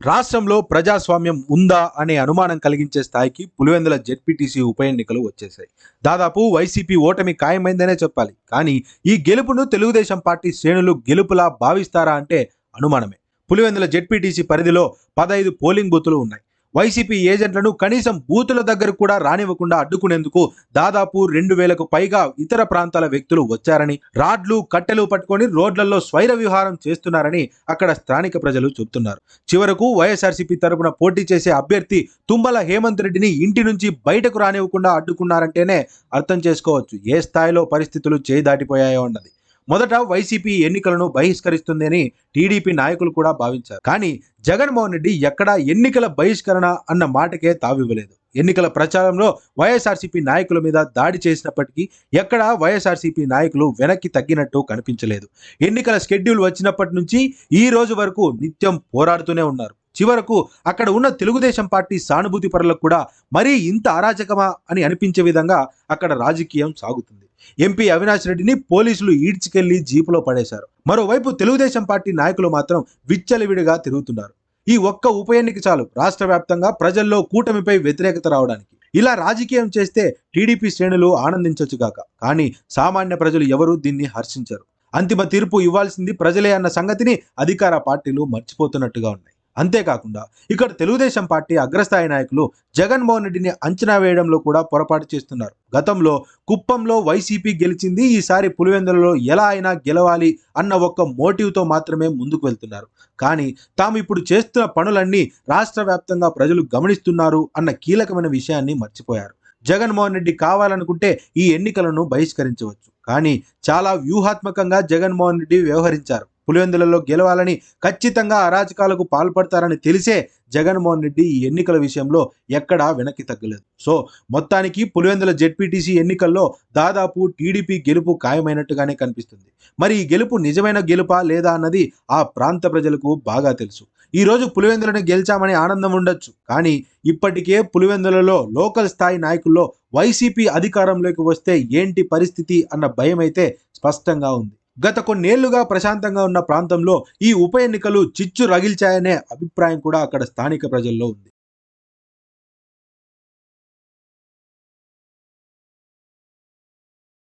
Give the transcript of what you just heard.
రాష్ట్రంలో ప్రజాస్వామ్యం ఉందా అనే అనుమానం కలిగించే స్థాయికి పులివెందుల జెడ్పీటీసీ ఉప ఎన్నికలు వచ్చేసాయి దాదాపు వైసీపీ ఓటమి ఖాయమైందనే చెప్పాలి. కానీ ఈ గెలుపును తెలుగుదేశం పార్టీ శ్రేణులు గెలుపులా భావిస్తారా అంటే అనుమానమే. పులివెందుల జెడ్పీటీసీ పరిధిలో పదహైదు పోలింగ్ బూతులు ఉన్నాయి. వైసీపీ ఏజెంట్లను కనీసం బూతుల దగ్గర కూడా రానివ్వకుండా అడ్డుకునేందుకు దాదాపు రెండు వేలకు పైగా ఇతర ప్రాంతాల వ్యక్తులు వచ్చారని రాడ్లు కట్టెలు పట్టుకొని రోడ్లలో స్వైర విహారం చేస్తున్నారని అక్కడ స్థానిక ప్రజలు చెబుతున్నారు. చివరకు వైఎస్ఆర్సీపీ తరపున పోటీ చేసే అభ్యర్థి తుమ్మల హేమంత్ రెడ్డిని ఇంటి నుంచి బయటకు రానివ్వకుండా అడ్డుకున్నారంటేనే అర్థం చేసుకోవచ్చు. ఏ స్థాయిలో పరిస్థితులు చేయి దాటిపోయాయో అన్నది. మొదట వైసీపీ ఎన్నికలను బహిష్కరిస్తుందని టీడీపీ నాయకులు కూడా భావించారు. కానీ జగన్మోహన్ రెడ్డి ఎక్కడా ఎన్నికల బహిష్కరణ అన్న మాటకే తావివ్వలేదు. ఎన్నికల ప్రచారంలో వైఎస్ఆర్సీపీ నాయకుల మీద దాడి చేసినప్పటికీ ఎక్కడా వైఎస్ఆర్సీపీ నాయకులు వెనక్కి తగ్గినట్టు కనిపించలేదు. ఎన్నికల షెడ్యూల్ వచ్చినప్పటి నుంచి ఈ రోజు వరకు నిత్యం పోరాడుతూనే ఉన్నారు. చివరకు అక్కడ ఉన్న తెలుగుదేశం పార్టీ సానుభూతి పరులకు కూడా మరీ ఇంత అరాచకమా అని అనిపించే విధంగా అక్కడ రాజకీయం సాగుతుంది. ఎంపీ అవినాష్ రెడ్డిని పోలీసులు ఈడ్చుకెళ్ళి జీపులో పడేశారు. మరోవైపు తెలుగుదేశం పార్టీ నాయకులు మాత్రం విచ్చలవిడిగా తిరుగుతున్నారు. ఈ ఒక్క ఉప ఎన్నిక చాలు రాష్ట్ర వ్యాప్తంగా ప్రజల్లో కూటమిపై వ్యతిరేకత రావడానికి. ఇలా రాజకీయం చేస్తే టీడీపీ శ్రేణులు ఆనందించొచ్చుగాక కానీ సామాన్య ప్రజలు ఎవరూ దీన్ని హర్షించరు. అంతిమ తీర్పు ఇవ్వాల్సింది ప్రజలే అన్న సంగతిని అధికార పార్టీలు మర్చిపోతున్నట్టుగా ఉన్నాయి. అంతేకాకుండా ఇక్కడ తెలుగుదేశం పార్టీ అగ్రస్థాయి నాయకులు జగన్మోహన్ రెడ్డిని అంచనా వేయడంలో కూడా పొరపాటు చేస్తున్నారు. గతంలో కుప్పంలో వైసీపీ గెలిచింది ఈసారి పులివెందులలో ఎలా అయినా గెలవాలి అన్న ఒక్క మోటివ్తో మాత్రమే ముందుకు వెళ్తున్నారు. కానీ తాము ఇప్పుడు చేస్తున్న పనులన్నీ రాష్ట్ర వ్యాప్తంగా ప్రజలు గమనిస్తున్నారు అన్న కీలకమైన విషయాన్ని మర్చిపోయారు. జగన్మోహన్ రెడ్డి కావాలనుకుంటే ఈ ఎన్నికలను బహిష్కరించవచ్చు. కానీ చాలా వ్యూహాత్మకంగా జగన్మోహన్ రెడ్డి వ్యవహరించారు. పులివెందులలో గెలవాలని ఖచ్చితంగా అరాచకాలకు పాల్పడతారని తెలిసే జగన్మోహన్ రెడ్డి ఈ ఎన్నికల విషయంలో ఎక్కడా వెనక్కి తగ్గలేదు. సో మొత్తానికి పులివెందుల జెడ్పీటీసీ ఎన్నికల్లో దాదాపు టీడీపీ గెలుపు ఖాయమైనట్టుగానే కనిపిస్తుంది. మరి ఈ గెలుపు నిజమైన గెలుపా లేదా అన్నది ఆ ప్రాంత ప్రజలకు బాగా తెలుసు. ఈ రోజు పులివెందులను గెలిచామని ఆనందం ఉండొచ్చు. కానీ ఇప్పటికే పులివెందులలో లోకల్ స్థాయి నాయకుల్లో వైసీపీ అధికారంలోకి వస్తే ఏంటి పరిస్థితి అన్న భయం అయితే స్పష్టంగా ఉంది. గత కొన్నేళ్ళుగా ప్రశాంతంగా ఉన్న ప్రాంతంలో ఈ ఉప ఎన్నికలు చిచ్చు రగిల్చాయనే అభిప్రాయం కూడా అక్కడ స్థానిక ప్రజల్లో ఉంది.